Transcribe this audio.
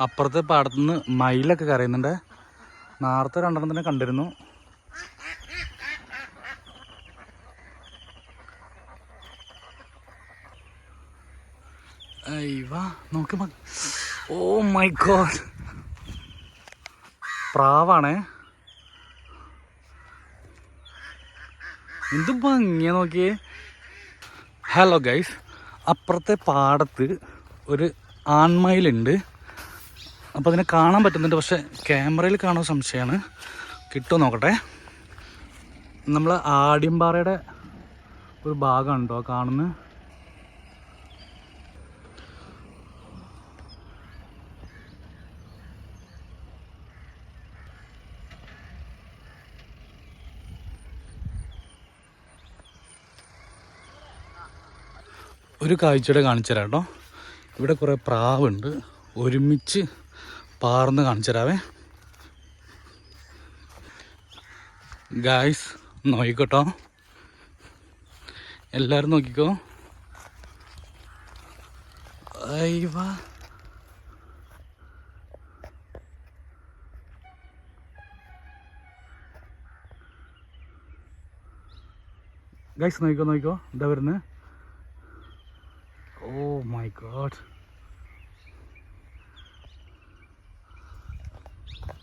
അപ്പുറത്തെ പാടത്തുനിന്ന് മയിലൊക്കെ കരയുന്നുണ്ട്. നേരത്തെ രണ്ടെണ്ണം തന്നെ കണ്ടിരുന്നു. നോക്ക് ഓ മൈ ഗോഡ്. പ്രാവാണേ. എന്ത് ഭംഗിയാ നോക്കിയേ. ഹലോ ഗൈസ് അപ്പുറത്തെ പാടത്ത് ഒരു ആൺമയിലുണ്ട്. അപ്പോൾ അതിനെ കാണാൻ പറ്റുന്നുണ്ട്. പക്ഷേ ക്യാമറയിൽ കാണാൻ സംശയമാണ്. കിട്ടുമോ നോക്കട്ടെ. നമ്മൾ ആടിയമ്പാറയുടെ ഒരു ഭാഗമാണ് കേട്ടോ കാണുന്നത്. ഒരു കാഴ്ചയുടെ കാണിച്ചു തരാം കേട്ടോ. ഇവിടെ കുറേ പ്രാവുണ്ട്. ഒരുമിച്ച് പാർന്ന് കാണിച്ചു തരാവേ. ഗായ്സ് നോക്കിക്കോട്ടോ. എല്ലാവരും നോക്കിക്കോ. ഗൈസ് നോക്കിക്കോ നോക്കിക്കോ. എന്താ വരുന്നത്. Oh my God